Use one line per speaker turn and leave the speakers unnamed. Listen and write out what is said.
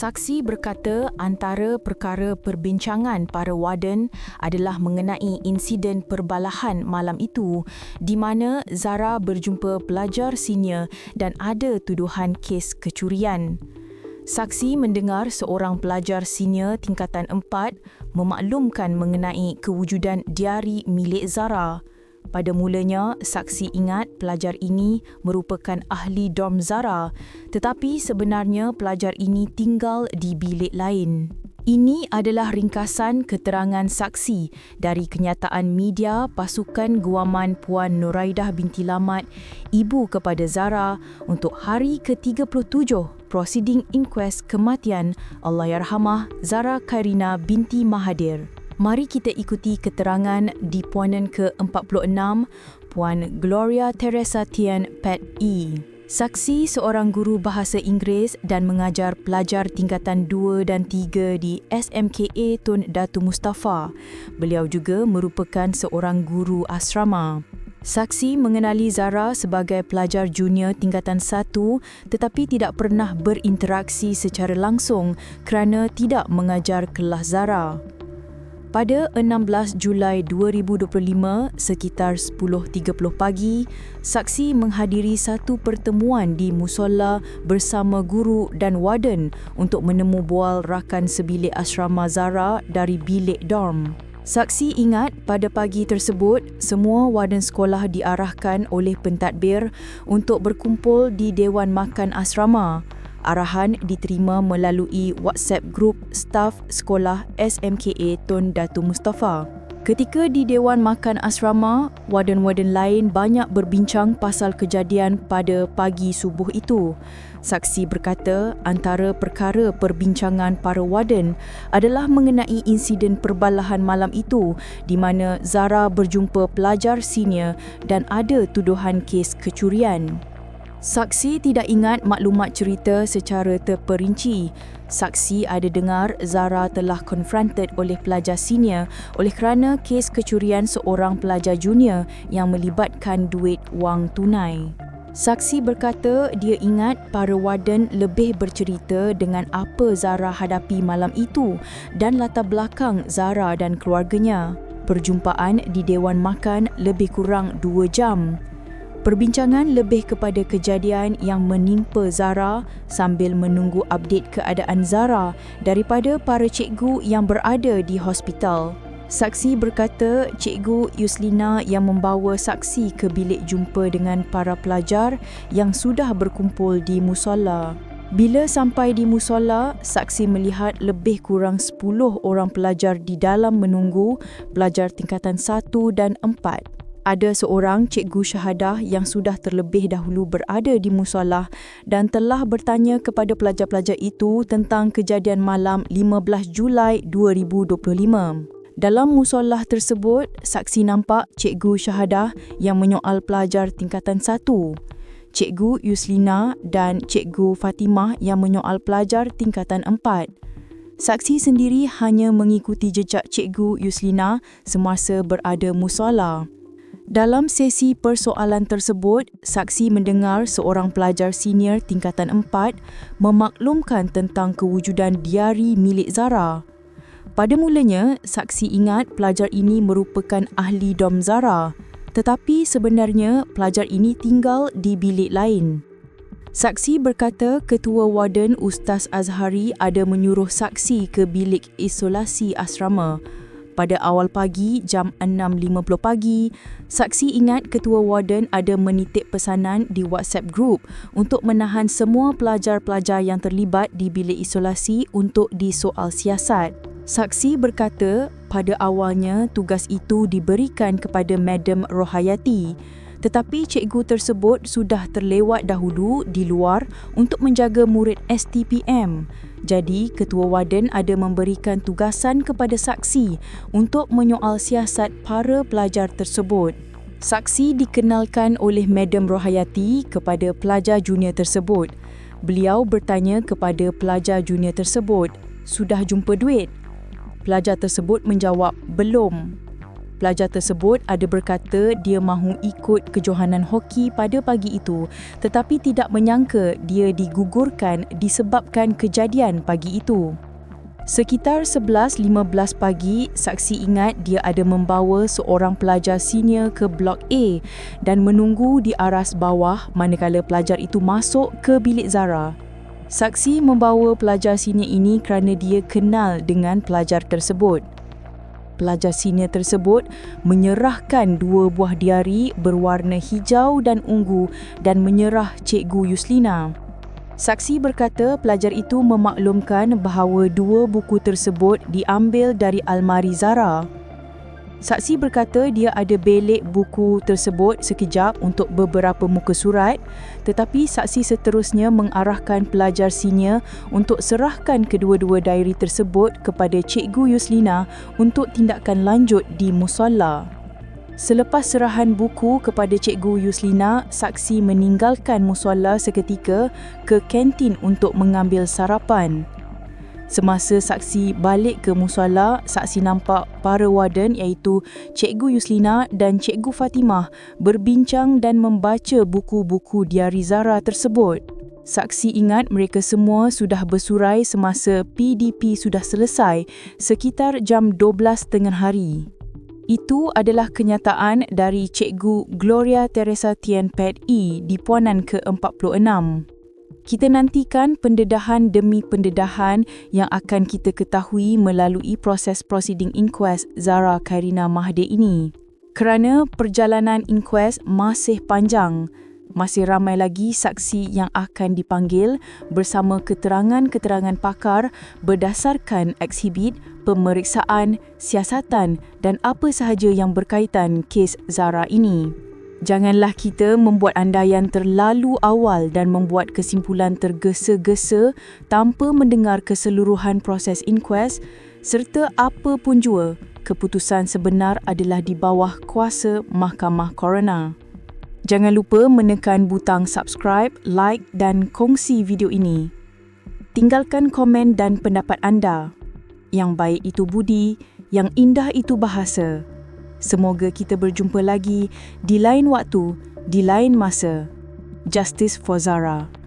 Saksi berkata antara perkara perbincangan para warden adalah mengenai insiden perbalahan malam itu di mana Zara berjumpa pelajar senior dan ada tuduhan kes kecurian. Saksi mendengar seorang pelajar senior tingkatan 4 memaklumkan mengenai kewujudan diari milik Zara. Pada mulanya, saksi ingat pelajar ini merupakan ahli dorm Zara, tetapi sebenarnya pelajar ini tinggal di bilik lain. Ini adalah ringkasan keterangan saksi dari kenyataan media pasukan guaman Puan Nuraidah binti Lamat, ibu kepada Zara untuk hari ke-37 proceeding inquest kematian Allahyarhamah Zara Karina binti Mahathir. Mari kita ikuti keterangan di puanan ke-46 Puan Gloria Teresa Tian Pet E. Saksi seorang guru bahasa Inggeris dan mengajar pelajar tingkatan 2 dan 3 di SMKA Tun Datu Mustafa. Beliau juga merupakan seorang guru asrama. Saksi mengenali Zara sebagai pelajar junior tingkatan 1 tetapi tidak pernah berinteraksi secara langsung kerana tidak mengajar kelas Zara. Pada 16 Julai 2025 sekitar 10.30 pagi, saksi menghadiri satu pertemuan di musola bersama guru dan warden untuk menemu bual rakan sebilik asrama Zara dari bilik dorm. Saksi ingat pada pagi tersebut, semua warden sekolah diarahkan oleh pentadbir untuk berkumpul di Dewan Makan Asrama. Arahan diterima melalui WhatsApp grup staf sekolah SMKA Tun Datu Mustafa. Ketika di Dewan Makan Asrama, warden-warden lain banyak berbincang pasal kejadian pada pagi subuh itu. Saksi berkata antara perkara perbincangan para warden adalah mengenai insiden perbalahan malam itu di mana Zara berjumpa pelajar senior dan ada tuduhan kes kecurian. Saksi tidak ingat maklumat cerita secara terperinci. Saksi ada dengar Zara telah confronted oleh pelajar senior oleh kerana kes kecurian seorang pelajar junior yang melibatkan duit wang tunai. Saksi berkata dia ingat para warden lebih bercerita dengan apa Zara hadapi malam itu dan latar belakang Zara dan keluarganya. Perjumpaan di Dewan Makan lebih kurang dua jam. Perbincangan lebih kepada kejadian yang menimpa Zara sambil menunggu update keadaan Zara daripada para cikgu yang berada di hospital. Saksi berkata Cikgu Yuslina yang membawa saksi ke bilik jumpa dengan para pelajar yang sudah berkumpul di musola. Bila sampai di musola, saksi melihat lebih kurang 10 orang pelajar di dalam menunggu pelajar tingkatan 1 dan 4 ada seorang cikgu syahadah yang sudah terlebih dahulu berada di musalah dan telah bertanya kepada pelajar-pelajar itu tentang kejadian malam 15 Julai 2025. Dalam musalah tersebut, saksi nampak cikgu syahadah yang menyoal pelajar tingkatan 1, cikgu Yuslina dan cikgu Fatimah yang menyoal pelajar tingkatan 4. Saksi sendiri hanya mengikuti jejak cikgu Yuslina semasa berada musalah. Dalam sesi persoalan tersebut, saksi mendengar seorang pelajar senior tingkatan 4 memaklumkan tentang kewujudan diari milik Zara. Pada mulanya, saksi ingat pelajar ini merupakan ahli dom Zara, tetapi sebenarnya pelajar ini tinggal di bilik lain. Saksi berkata ketua warden Ustaz Azhari ada menyuruh saksi ke bilik isolasi asrama pada awal pagi jam 6.50 pagi, saksi ingat ketua warden ada menitip pesanan di WhatsApp group untuk menahan semua pelajar-pelajar yang terlibat di bilik isolasi untuk disoal siasat. Saksi berkata pada awalnya tugas itu diberikan kepada Madam Rohayati tetapi cikgu tersebut sudah terlewat dahulu di luar untuk menjaga murid STPM. Jadi, ketua warden ada memberikan tugasan kepada saksi untuk menyoal siasat para pelajar tersebut. Saksi dikenalkan oleh Madam Rohayati kepada pelajar junior tersebut. Beliau bertanya kepada pelajar junior tersebut, "Sudah jumpa duit?" Pelajar tersebut menjawab, "Belum." Pelajar tersebut ada berkata dia mahu ikut kejohanan hoki pada pagi itu tetapi tidak menyangka dia digugurkan disebabkan kejadian pagi itu. Sekitar 11.15 pagi, saksi ingat dia ada membawa seorang pelajar senior ke Blok A dan menunggu di aras bawah manakala pelajar itu masuk ke bilik Zara. Saksi membawa pelajar senior ini kerana dia kenal dengan pelajar tersebut pelajar senior tersebut menyerahkan dua buah diari berwarna hijau dan ungu dan menyerah Cikgu Yuslina. Saksi berkata pelajar itu memaklumkan bahawa dua buku tersebut diambil dari almari Zara. Saksi berkata dia ada belik buku tersebut sekejap untuk beberapa muka surat tetapi saksi seterusnya mengarahkan pelajar senior untuk serahkan kedua-dua diary tersebut kepada Cikgu Yuslina untuk tindakan lanjut di musola. Selepas serahan buku kepada Cikgu Yuslina, saksi meninggalkan musola seketika ke kantin untuk mengambil sarapan. Semasa saksi balik ke musola, saksi nampak para warden iaitu Cikgu Yuslina dan Cikgu Fatimah berbincang dan membaca buku-buku diari Zara tersebut. Saksi ingat mereka semua sudah bersurai semasa PDP sudah selesai sekitar jam 12 tengah hari. Itu adalah kenyataan dari Cikgu Gloria Teresa Tien Pet E di Puanan ke-46. Kita nantikan pendedahan demi pendedahan yang akan kita ketahui melalui proses proceeding inquest Zara Karina Mahdi ini. Kerana perjalanan inquest masih panjang, masih ramai lagi saksi yang akan dipanggil bersama keterangan-keterangan pakar berdasarkan ekshibit, pemeriksaan, siasatan dan apa sahaja yang berkaitan kes Zara ini. Janganlah kita membuat andaian terlalu awal dan membuat kesimpulan tergesa-gesa tanpa mendengar keseluruhan proses inquest serta apa pun jua keputusan sebenar adalah di bawah kuasa Mahkamah Coroner. Jangan lupa menekan butang subscribe, like dan kongsi video ini. Tinggalkan komen dan pendapat anda. Yang baik itu budi, yang indah itu bahasa. Semoga kita berjumpa lagi di lain waktu, di lain masa. Justice for Zara.